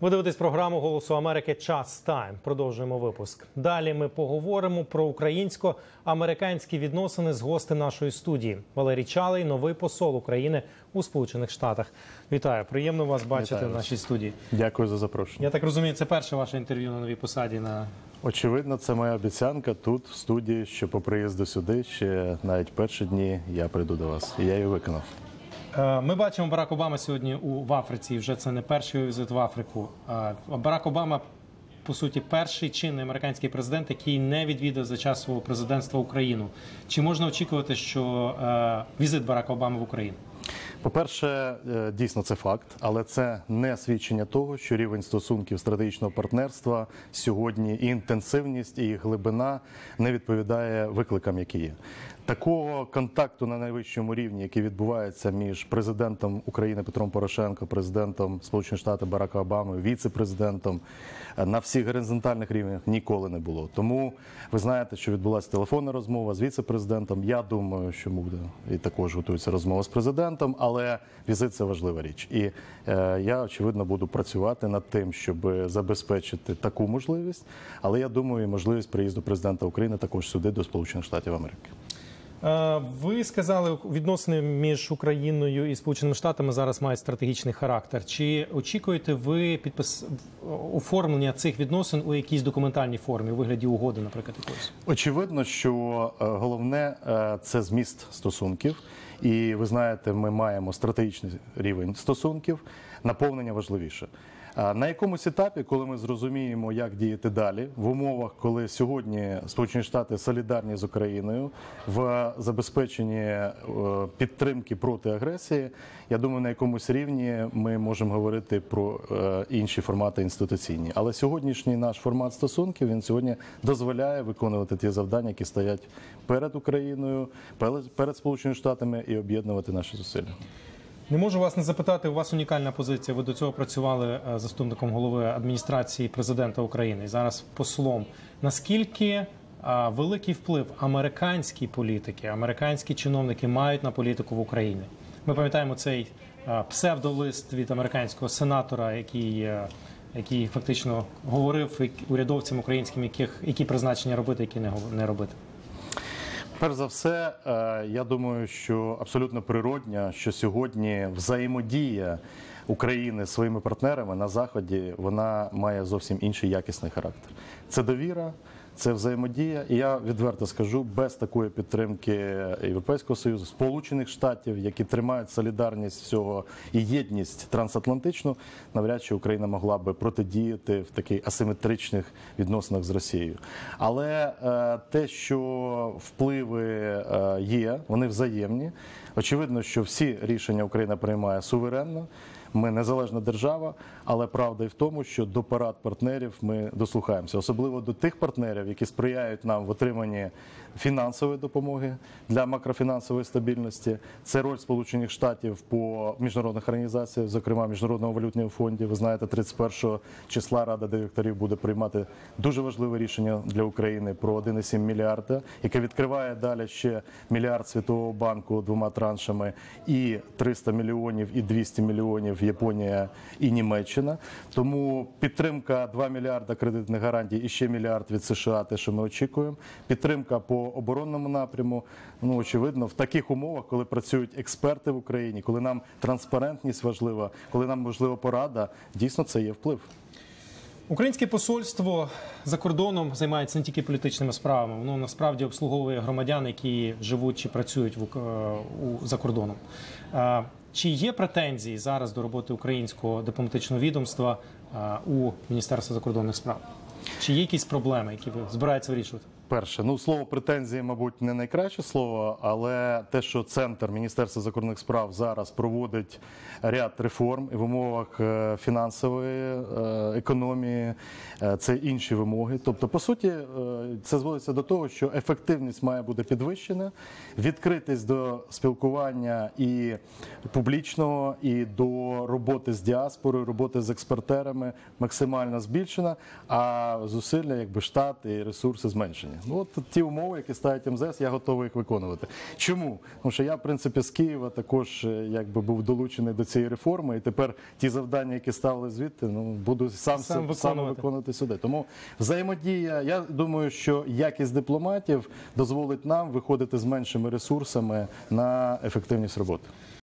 Ви дивитесь програму Голосу Америки Час Тайм. Продовжуємо випуск. Далі ми поговоримо про українсько-американські відносини з гостем нашої студії. Валерій Чалий, новий посол України у Сполучених Штатах. Вітаю, приємно вас бачити Вітаю в нашій студії. Дякую за запрошення. Я так розумію, це перше ваше інтерв'ю на новій посаді. На Очевидно, це моя обіцянка тут, в студії, що по приїзду сюди ще навіть перші дні я прийду до вас. І я її виконав. Е, Ми бачимо Барак Обама сьогодні у в Африці. Вже це не перший візит в Африку. Е, Барак Обама, по суті, перший чинний американський президент, який не відвідав за час свого президентства Україну. Чи можна очікувати, що е, візит Барака Обами в Україну? По-перше, е, дійсно це факт, але це не свідчення того, що рівень стосунків стратегічного партнерства сьогодні і інтенсивність, і глибина не відповідає викликам, які є. Такого контакту на найвищому рівні, який відбувається між президентом України Петром Порошенко, президентом Сполучених Штатів Барака Обами, віце-президентом е, на всіх горизонтальних рівнях ніколи не було. Тому ви знаєте, що відбулася телефонна розмова з віце-президентом. Я думаю, що буде і також готується розмова з президентом, але візит це важлива річ. І е, я очевидно буду працювати над тим, щоб забезпечити таку можливість. Але я думаю, можливість приїзду президента України також сюди до Сполучених Штатів Америки. Е, Ви сказали, відносини між Україною і Сполученими Штатами зараз мають стратегічний характер. Чи очікуєте ви підпис оформлення цих відносин у якійсь документальній формі у вигляді угоди, наприклад, якоїсь? Очевидно, що е, головне е, це зміст стосунків, і ви знаєте, ми маємо стратегічний рівень стосунків. Наповнення важливіше. На якомусь етапі, коли ми зрозуміємо, як діяти далі, в умовах, коли сьогодні Сполучені Штати солідарні з Україною в забезпеченні е, підтримки проти агресії, я думаю, на якомусь рівні ми можемо говорити про е, інші формати інституційні. Але сьогоднішній наш формат стосунків він сьогодні дозволяє виконувати ті завдання, які стоять перед Україною, перед Сполученими Штатами і об'єднувати наші зусилля. Не можу вас не запитати. У вас унікальна позиція. Ви до цього працювали е, заступником голови адміністрації президента України і зараз послом. Наскільки е, великий вплив американські політики, американські чиновники мають на політику в Україні? Ми пам'ятаємо цей е, псевдолист від американського сенатора, який, який фактично говорив урядовцям українським, яких які призначення робити, які не не робити. Перш за все, е, я думаю, що абсолютно природня, що сьогодні взаємодія України з своїми партнерами на заході вона має зовсім інший якісний характер. Це довіра. Це взаємодія, і я відверто скажу, без такої підтримки Європейського союзу, Сполучених Штатів, які тримають солідарність всього і єдність трансатлантичну, навряд чи Україна могла би протидіяти в таких асиметричних відносинах з Росією. Але е, те, що впливи е, є, вони взаємні. Очевидно, що всі рішення Україна приймає суверенно. Ми незалежна держава, але правда і в тому, що до парад партнерів ми дослухаємося, особливо до тих партнерів, які сприяють нам в отриманні фінансової допомоги для макрофінансової стабільності. Це роль Сполучених Штатів по міжнародних організаціях, зокрема Міжнародного валютного фонду. Ви знаєте, 31 числа Рада директорів буде приймати дуже важливе рішення для України про 1,7 мільярда, яке відкриває далі ще мільярд Світового банку двома траншами і 300 мільйонів і 200 мільйонів Японія і Німеччина. Тому підтримка 2 мільярда кредитних гарантій і ще мільярд від США, те, що ми очікуємо. Підтримка по оборонному напряму. Ну очевидно, в таких умовах, коли працюють експерти в Україні, коли нам транспарентність важлива, коли нам можлива порада, дійсно це є вплив. Українське посольство за кордоном займається не тільки політичними справами, воно насправді обслуговує громадян, які живуть чи працюють в, е, у, за кордоном. Чи є претензії зараз до роботи українського дипломатичного відомства е, у Міністерства закордонних справ? Чи є якісь проблеми, які ви збираєтеся вирішувати? Перше, ну слово претензії, мабуть, не найкраще слово, але те, що центр Міністерства закордонних справ зараз проводить ряд реформ і в умовах е, фінансової е, економії, е, це інші вимоги. Тобто, по суті, це зводиться до того, що ефективність має бути підвищена, відкритість до спілкування і публічного, і до роботи з діаспорою, роботи з експортерами максимально збільшена, а зусилля, якби штат і ресурси зменшені. Ну от ті умови, які ставить МЗС, я готовий їх виконувати. Чому? Тому що я, в принципі, з Києва також е, якби був долучений до цієї реформи, і тепер ті завдання, які ставили звідти, ну буду сам, Сам сам, виконувати. виконувати сюди. Тому взаємодія. Я думаю, що якість дипломатів дозволить нам виходити з меншими ресурсами на ефективність роботи.